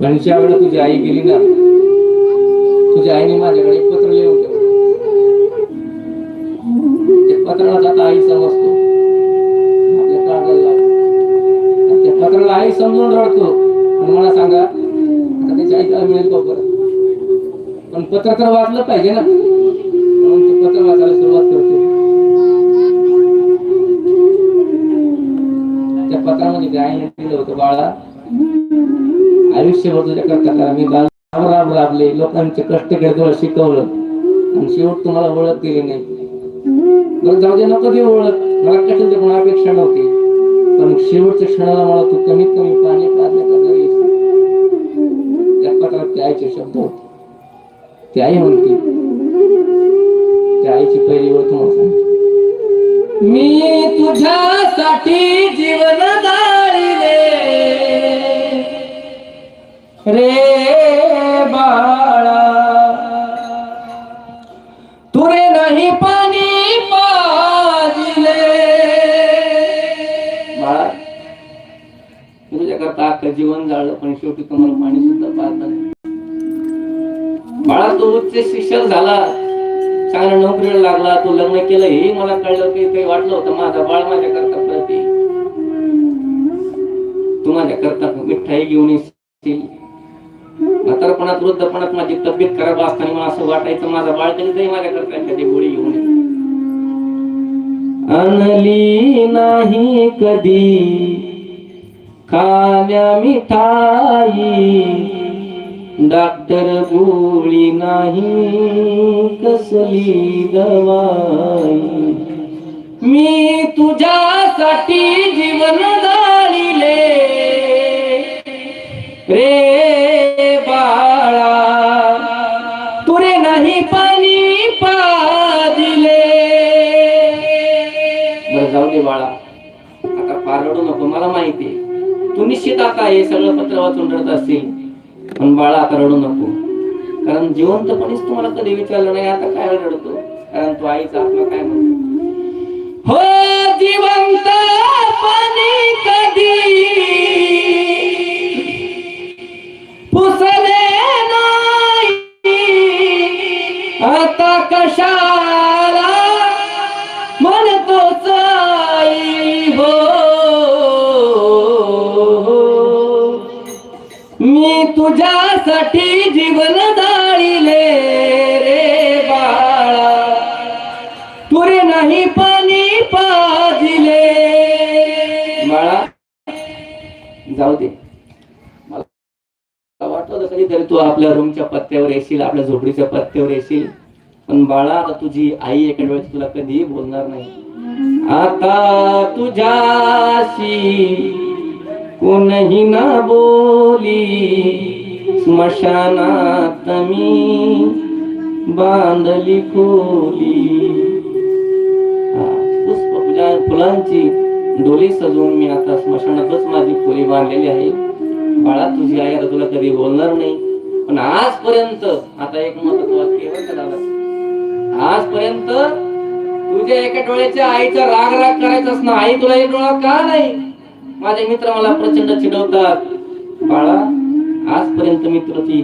कारण ज्या वेळेला तुझी आई गेली ना तुझ्या आईने माझ्याकडे एक पत्र लिहून ठेवलं. ते पत्राला आता आई समजतो. आपल्या त्या पत्राला आई समजून रडतो आणि मला सांगा आता त्याची आई त्याला मिळेल का पण पत्र तर वाचलं पाहिजे ना. म्हणून ते पत्र वाचायला सुरुवात करतो. त्या पत्रामध्ये गायने दिलं होतं बाळा आयुष्यभर तुझ्या करता करा मी राम राम राबले. लोकांचे कष्ट घेत शिकवलं. आणि शेवट तुम्हाला ओळख दिली नाही. बरं जाऊ दे नको देऊ ओळख. मला कशाची कोणा अपेक्षा नव्हती. पण शेवटच्या क्षणाला मला तू कमीत कमी पाणी पाजण्याचा जरी त्या पत्रात ते आईचे शब्द होते. ते आई म्हणते त्या आईची पहिली ओळख तुम्हाला सांगते. मी तुझ्यासाठी जीवन जाळीले रे बाळा. तुरे नाही पाणी पाजले. बाळा तुझ्या करता अख्खं जीवन जाळलं पण शेवटी तुम्हाला पाणी सुद्धा पाहत बाळा तू उच्च शिक्षक झाला. चांगला नोकरीला लागला. तू लग्न केलं. हे मला कळलं की काही वाटलं होतं. माझा बाळ माझ्या करता प्रती तू माझ्या करता मिठाई घेऊन येशील. म्हातारपणात वृद्धपणात माझी तब्येत खराब असताना मला असं वाटायचं माझा बाळ तरी माझ्या करता एखादी गोळी घेऊन आणली नाही कधी. खाल्या मिठाई. डॉक्टर गोळी नाही कसली दवाई. मी तुझ्यासाठी जीवन जाळीले रे आता फार रडू नको मला माहिती तू निश्चित आता हे सगळं पत्र वाचून रडत असतील. पण बाळा आता रडू नको. कारण जिवंतपणीच तुम्हाला कधी विचारलं नाही आता काय रडतो? कारण तो आईचा आत्मा काय म्हणतो? हो जिवंत कधी पुसले नाही. आता कशा मी तुझ्यासाठी जीवन दाळीले रे बाळा. तुरे नाही पाणी पाजिले. बाळा जाऊ दे. मला वाटलं कधीतरी तू आपल्या रूमच्या पत्त्यावर येशील आपल्या झोपडीच्या पत्त्यावर येशील. पण बाळा आता तुझी आई एका वेळेस तुला कधीही बोलणार नाही. आता तुझ्याशी कोणही ना बोली स्मशानात मी बांधली खोली. पुष्पपूजा फुलांची डोली सजवून मी आता स्मशानातच माझी खोली बांधलेली आहे. बाळा तुझी आई आता तुला कधी बोलणार नाही. पण आजपर्यंत आता एक महत्वाचं आजपर्यंत तुझ्या एका डोळ्याच्या आईचा राग राग करायचाच ना आई तुला एक डोळा का नाही? माझे मित्र मला प्रचंड चिडवतात. बाळा आजपर्यंत मित्र ती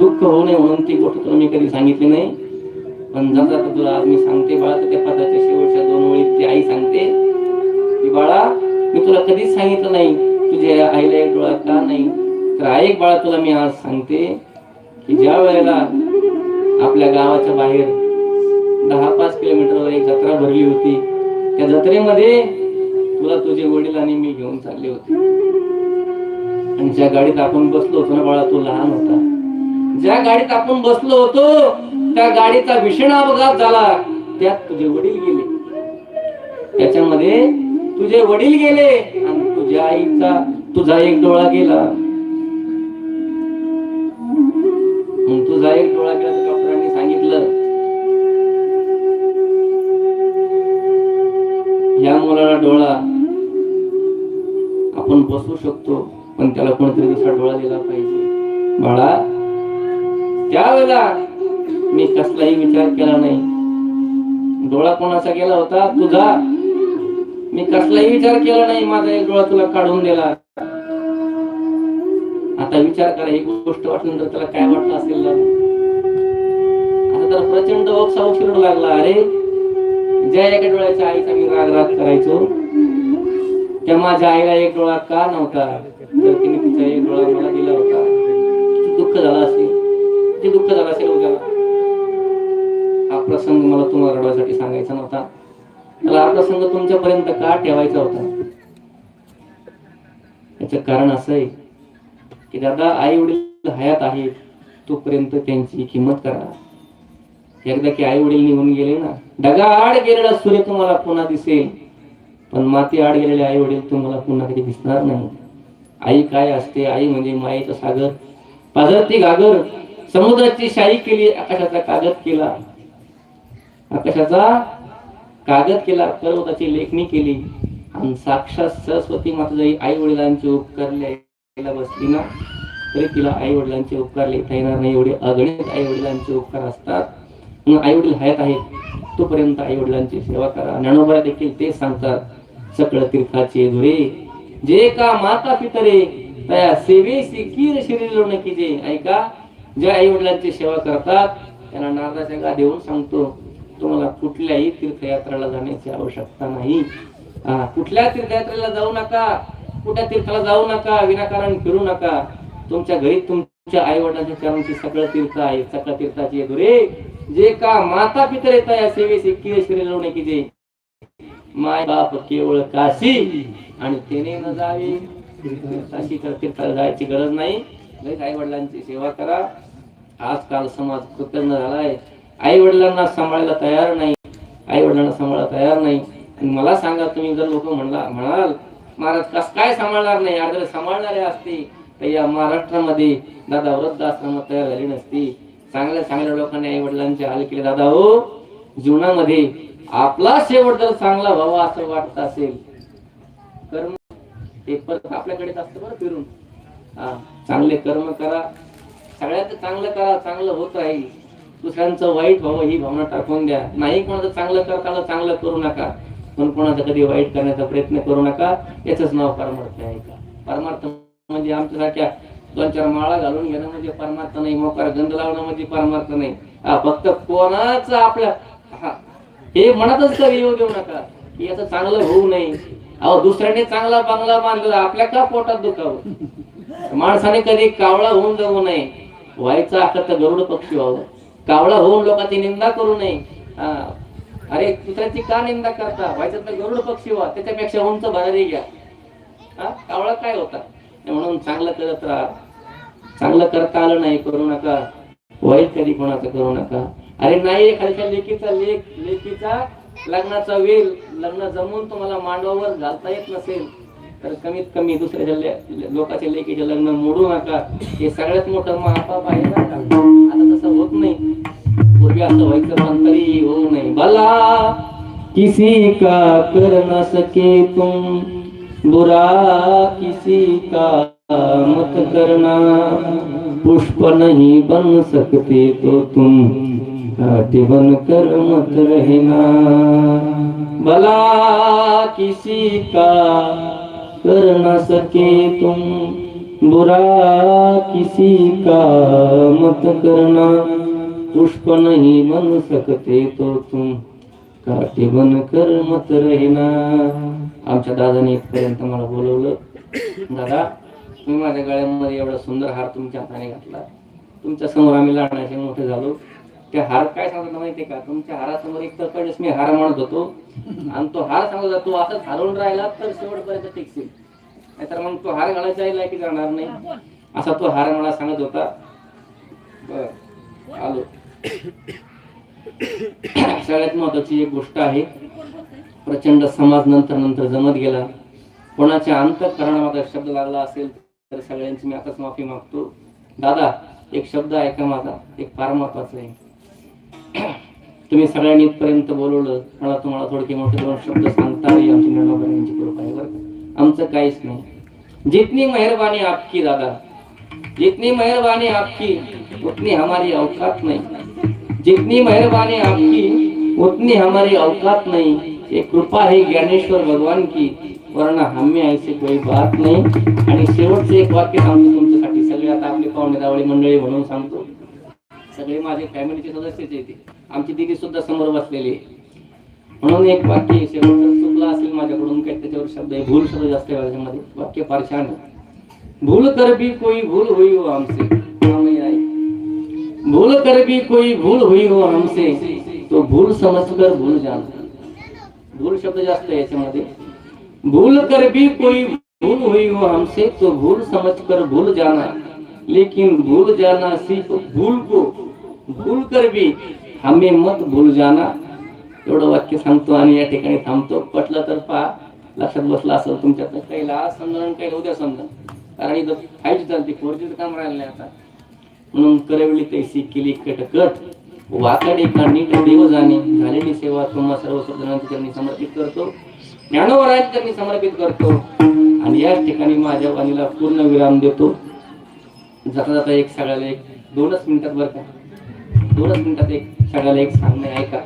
दुःख होऊ नये म्हणून ती गोष्ट तुला मी कधी सांगितली नाही. पण जाता तर तुला आज मी सांगते बाळा तर त्या पदाच्या शेवटच्या दोन वेळी ती आई सांगते की बाळा मी तुला कधीच सांगितलं नाही. तुझ्या आईला एक डोळा का नाही? तर एक बाळा तुला मी आज सांगते की ज्या वेळेला आपल्या गावाच्या बाहेर दहा पाच किलोमीटरवर एक जत्रा भरली होती त्या जत्रेमध्ये तुला तुझे वडील आणि मी घेऊन चालले होते. आणि ज्या गाडीत आपण बसलो होतो ना बाळा तो लहान होता. ज्या गाडीत आपण बसलो होतो त्या गाडीचा भीषण अपघात झाला. त्यात तुझे वडील गेले. त्याच्यामध्ये तुझे वडील गेले आणि तुझ्या आईचा तुझा एक डोळा गेला. शकतो पण त्याला कोणतरी दिवसा डोळा दिला पाहिजे. बाळा त्यावेळेला मी कसलाही विचार केला नाही. डोळा कोणाचा गेला होता? तुझा. मी कसलाही विचार केला नाही माझा एक डोळा तुला काढून दिला. आता विचार करा ही गोष्ट वाटल्यानंतर त्याला काय वाटलं असेल आता त्याला प्रचंड ओक्सा उशिरू लागला. अरे ज्या एका डोळ्याच्या आईचा मी राग राग करायचो त्या माझ्या आईला एक डोळा का नव्हता? तर तिने तिचा एक डोळा मला दिला होता. दुःख झालं असेल. ते दुःख झालं असेल उद्याला हा प्रसंग मला तुम्हाला रडवासाठी सांगायचा नव्हता. त्याला हा प्रसंग तुमच्यापर्यंत का ठेवायचा होता? याच कारण असं आहे की दादा आई वडील हयात आहेत. तोपर्यंत त्यांची किंमत करा. एकदा की आई वडील निघून गेले ना ढगा आड गेलेला सूर्य तुम्हाला पुन्हा दिसेल. पण माती आड गेलेले आई वडील तुम्हाला पुन्हा कधी दिसणार नाही. आई काय असते? आई म्हणजे मायेचा सागर. पाझरती गागर समुद्राची शाही केली आकाशाचा कागद केला. आकाशाचा कागद केला पर्वताची लेखणी केली. आणि साक्षात सरस्वती माता जरी आई वडिलांचे उपकार बसली ना तरी तिला आई वडिलांचे उपकार लिहिता येणार नाही. एवढे अगणित आई वडिलांचे उपकार असतात. आई वडील हयात आहेत. तोपर्यंत आई वडिलांची सेवा करा. ज्ञानोबा देखील ते सांगतात. सकळ तीर्थाचे धुरे जे का माता पितरे त्या सेवेसी कीर शरीर नकी जे ऐका ज्या आई वडिलांची सेवा करतात त्यांना नारदाच्या गा देऊन सांगतो तुम्हाला कुठल्याही तीर्थयात्रेला जाण्याची आवश्यकता नाही. कुठल्या तीर्थयात्रेला जाऊ नका कुठल्या तीर्थाला जाऊ नका विनाकारण फिरू नका. तुमच्या घरी तुमच्या आई वडिलांच्या चरणांची सगळं तीर्थ आहे सगळं तीर्थाची धुरे जे का माता पितर येत या सेवेचे किर शरीर लावणे जे माय बाप केवळ काशी आणि तेने न जावे. काशी तर तीर्थाला जायची गरज नाही. आई वडिलांची सेवा करा. आजकाल समाज कृतज्ञ झालाय. आई वडिलांना सांभाळायला तयार नाही. आई वडिलांना सांभाळायला तयार नाही. आणि मला सांगा तुम्ही जर लोक म्हणला म्हणाल महाराज कस काय सांभाळणार नाही? आज सांभाळणारे असते. तर या महाराष्ट्रामध्ये दादा वृद्ध आश्रमात तयार झाली नसती. चांगल्या चांगल्या लोकांनी आई वडिलांचे हाल केले. दादा हो जीवनामध्ये आपला शेवट जर चांगला व्हावा असं वाटत असेल कर्म हे परत आपल्याकडेच असतं बरं फिरून. हा चांगले कर्म करा. सगळ्यात चांगलं करा चांगलं होत राहील. दुसऱ्यांचं वाईट व्हावं ही भावना टाकून द्या. नाही कोणाचं चांगलं करताना चांगलं करू नका. पण कोणाचा कधी वाईट करण्याचा प्रयत्न करू नका याच नाव परमार्थ आहे का? परमार्थ म्हणजे आमच्यासारख्या दोन चार माळा घालून घेणं म्हणजे परमार्थ नाही मोकार गंध लावणं म्हणजे परमार्थ नाही. हा फक्त कोणाचं आपल्या हे मनातच कधी येऊ घेऊ नका. की याचं चांगलं होऊ नये. अहो दुसऱ्याने चांगला बांगला बांधलेला आपल्या का पोटात दुखावं? माणसाने कधी कावळा होऊन जाऊ नये. व्हायचा आता तर गरुड पक्षी व्हावं. कावळा होऊन लोकांची निंदा करू नये. हा. अरे दुसऱ्याची का निंदा करता? व्हायचं तर गरुड पक्षी व्हा. त्याच्यापेक्षा उंच भरारी घ्या. हा? कावळा काय होता? म्हणून चांगलं करत राहा. चांगलं करता आलं नाही करू नका. वाईट कधी कोणाचं करू नका. अरे नाही एखाद्या लेकीचा लेख लेकीचा लग्नाचा वेल लग्न जमून तुम्हाला मांडवावर घालता येत नसेल तर कमीत कमी दुसऱ्याच्या ले- लेकीचे लग्न मोडू नका. हे सगळ्यात मोठं महापाप आहे ना आता तसं होत नाही. पूर्वी असं व्हायचं पण तरी होऊ नये. भला किसी का कर न सके तुम बुरा किसी का मत करना पुष्प नहीं बन सकते तो तुम। घाटी बन कर मत रहना भला किसी का कर न सके तुम बुरा किसी का मत करना। पुष्प नहीं बन सकते तो तुम काटे बन कर मत रहना आमच्या दादाने इथपर्यंत मला बोलवलं. दादा तुम्ही माझ्या गळ्यामध्ये एवढा सुंदर हार तुमच्या हाताने घातला. तुमच्यासमोर आम्ही लहानाचे मोठे झालो. ते हार काय सांगतो माहितीये का? तुमच्या हारासमोर एक तर मी हार म्हणत होतो. आणि तो हार सांगत जातो तू असंच हरवून राहिला तर शेवटपर्यंत टिकशील. नाहीतर मग तो हार घालायच्या लायकी जाणार नाही. असा तो हार मला सांगत होता. बर आलो. सगळ्यात महत्वाची एक गोष्ट आहे. प्रचंड समाज नंतर नंतर जमत गेला. कोणाच्या अंतकरणामध्ये शब्द लागला असेल तर सगळ्यांची मी आताच माफी मागतो. दादा एक शब्द ऐका माझा. एक फार महत्त्वाचा आहे. तुम्ही सगळ्यांनी इथपर्यंत बोलवलं मला तुम्हाला थोडके मोठे दोन शब्द सांगता आले आमची निर्णय यांची कृपा आहे बरं आमचं काहीच नाही. जितनी मेहरबानी आपकी दादा जितनी मेहरबानी आपकी उतनी हमारी औकात नाही. जितनी मेहरबानी आपकी उतनी हमारी औकात नहीं. ये कृपा है ज्ञानेश्वर भगवान की वरना हमें ऐसे कोई बात नाही. आणि शेवटचं एक वाक्य सांगतो तुमच्यासाठी. सगळ्यांना पाहुणे दावळी मंडळी म्हणून सांगतो. सगळे माझे फॅमिलीचे सदस्यच येते आमची दिदी सुद्धा समोर बसलेली म्हणून एक वाक्य चुकला असेल माझ्याकडून काही त्याच्यावर शब्द आहे. भूल शब्द जास्त माझ्यामध्ये. वाक्य फार छान आहे. भूल कर भी कोई भूल हुई हो आमसे. भूल कर भी कोई भूल हुई हो हमसे तो भूल समझकर भूल जान भूल शब्द जास्त आहे याच्यामध्ये. भूल कर भी कोई भूल हुई हो हमसे तो भूल समझकर भूल जाना लेकिन भूल जाना सिर्फ भूल को भूल कर भी हमें मत भूल जाना। एवढं वाक्य सांगतो आणि या ठिकाणी थांबतो. पटलं तर पहा लक्षात बसला असेल तुमच्यात काही आज समजा काही उद्या समजा कारण इथं फाईव्ह चालते फोर जीचं काम राहिलं नाही आता. म्हणून करवली तैसी केली कटकट. वाकडे काढणी देव जाणे झालेली सेवा तुम्हा सर्व सज्जनांची त्यांनी समर्पित करतो. ज्ञानोबराची त्यांनी समर्पित करतो. आणि याच ठिकाणी माझ्या वाणीला पूर्ण विराम देतो. जाता जाता एक सगळ्याला एक दोनच मिनिटात बरं का? दोनच मिनिटात एक सगळ्याला एक सांगणे ऐका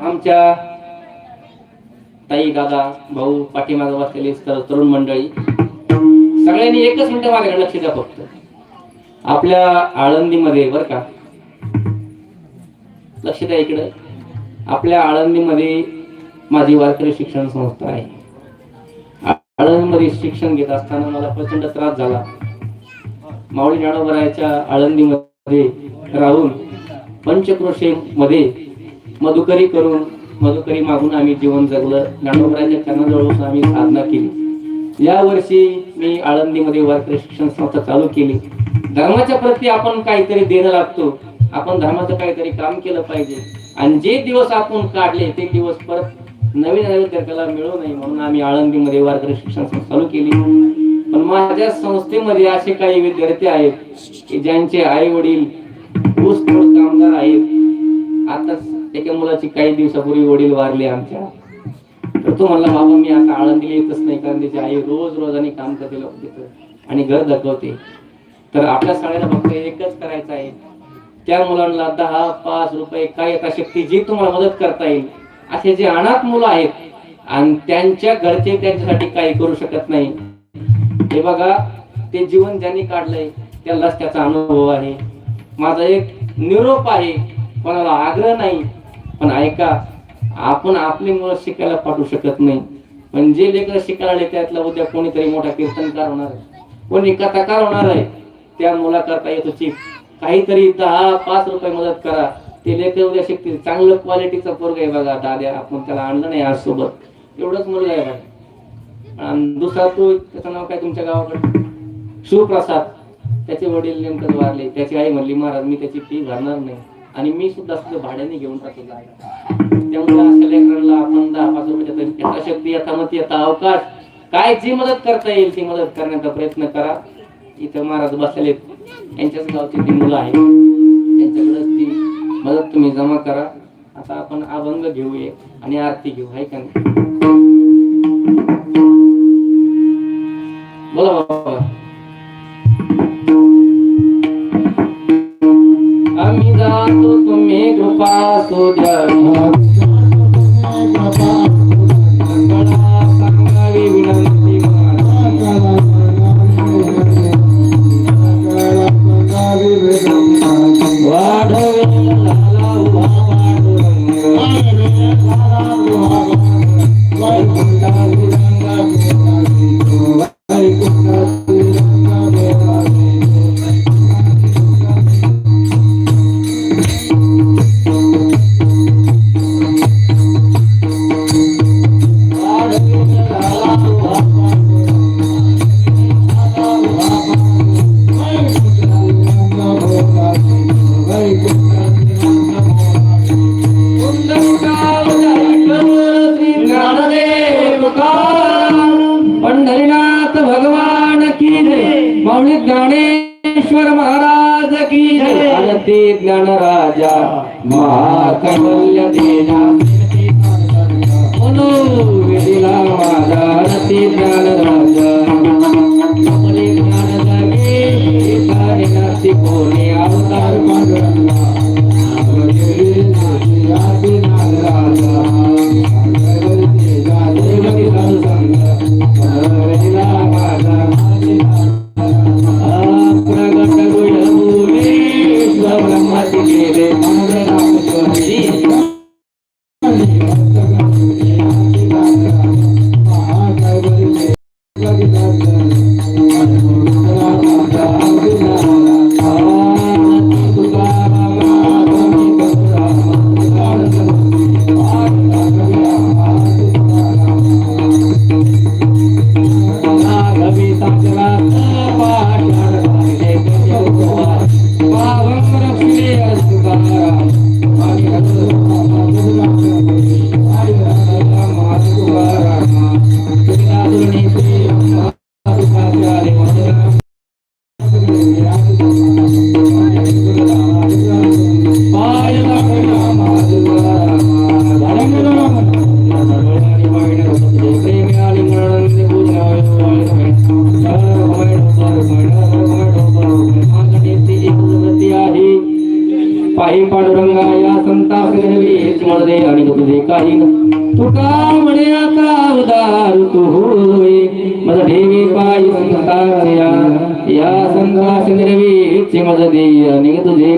आमच्या ताई दादा भाऊ पाठीमागे बसलेली तरुण मंडळी सगळ्यांनी एकच मिनिट माझ्याकडे लक्ष द्या फक्त. आपल्या आळंदीमध्ये बर का? लक्ष द्या इकडे. आपल्या आळंदीमध्ये माझी वारकरी शिक्षण संस्था आहे. आळंदीमध्ये शिक्षण घेत असताना मला प्रचंड त्रास झाला. मावळी ज्ञानोबरायाच्या आळंदीमध्ये राहून पंचक्रोशेमध्ये मधुकरी करून मधुकरी मागून आम्ही जीवन जगलं. ज्ञानोबरायाच्या चरणाजवळ आम्ही साधना केली. या वर्षी मी आळंदीमध्ये वारकरी शिक्षण संस्था चालू केली. धर्माच्या प्रती आपण काहीतरी देणं लागतो. आपण धर्माचं काहीतरी काम केलं पाहिजे. आणि जे दिवस आपण काढले ते दिवस परत नवीन नवीन त्याला मिळू नये म्हणून आम्ही आळंदीमध्ये वारकरी शिक्षण संस्था चालू केली. पण माझ्या संस्थेमध्ये असे काही विद्यार्थी आहेत की ज्यांचे आई वडील ऊस कामगार आहेत. आता एका मुलाची काही दिवसापूर्वी वडील वारले आमच्या. तर तो म्हणला बाबा मी आता आळंदीला येतच नाही कारण त्याची आई रोज रोज आणि काम करते लोक आणि घर दाखवते तर आपल्या शाळेला फक्त एकच करायचं आहे. त्या मुलांना दहा पाच रुपये काय यथाशक्ती जी तुम्हाला मदत करता येईल असे जे अनाथ मुलं आहेत आणि त्यांच्या घरचे त्यांच्यासाठी काही करू शकत नाही हे बघा ते जीवन ज्यांनी काढलंय त्यालाच त्याचा अनुभव आहे. माझा एक निरोप आहे कोणाला आग्रह नाही. पण ऐका आपण आपली मुलं शिकायला पाठवू शकत नाही. पण जे लेकर शिकायला आले त्यातला उद्या कोणीतरी मोठा कीर्तनकार होणार आहे. कोणी कथाकार होणार आहे. त्या मुलाकरता येतो चिप. काहीतरी दहा पाच रुपये मदत करा. ते लेकर उद्या शिकतील. चांगलं क्वालिटीचा पोरग आहे बघा दाद्या. आपण त्याला आणलं नाही आज सोबत. एवढंच मुलगा आहे बघा. आणि दुसरा तो त्याचं नाव काय तुमच्या गावाकडे? शिवप्रसाद. त्याचे वडील नेमकंच वारले. त्याची आई म्हणली महाराज मी त्याची फी भरणार नाही. आणि मी सुद्धा सुद्धा भाड्याने घेऊन टाकतो आहे त्यामुळे अशा लेकरांना आपण दहा पाच रुपयाच्या यथाशक्ती यथा अवकाश. काय जी मदत करता येईल ती मदत करण्याचा प्रयत्न करा. इथं महाराज बसलेले यांच्याच गावची ती मुलं आहेत त्यांच्याकडेच ती मदत तुम्ही जमा करा. आता आपण अभंग घेऊया आणि आरती घेऊ. आहे का नाही? बोला बाबा आम्ही जातो तुम्ही कृपा सुद्या आरती ज्ञान राजा महाकमल्य देजा म्हणू वेदीला माझा आरती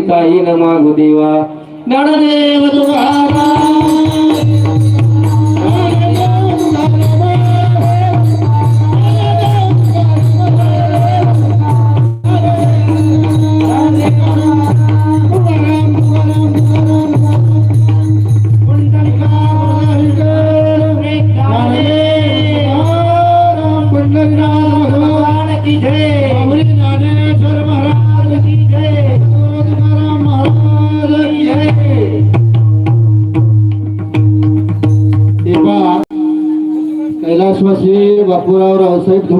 काही न मागू देवा. ज्ञानदेव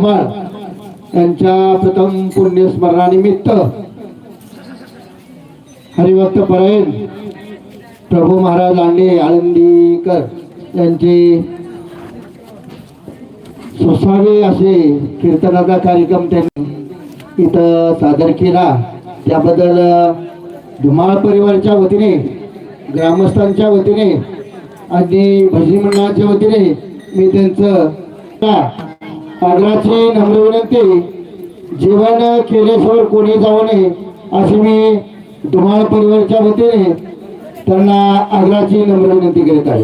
रावसाहेब यांच्या प्रथम पुण्यस्मरणानिमित्त हरिभक्त परायण प्रभू महाराज लांडे आळंदीकर यांचे सोसावे असे कीर्तनाचा कार्यक्रम त्यांनी इथं सादर केला. त्याबद्दल धुमाळ परिवाराच्या वतीने ग्रामस्थांच्या वतीने आणि भजनी मंडळाच्या वतीने मी त्यांचं आग्राची नम्र विनंती जेवण केल्याशिवाय कोणी जाऊ नये अशी मी धुमाळ परिवारच्या वतीने त्यांना आग्राची नम्र विनंती करीत आहे.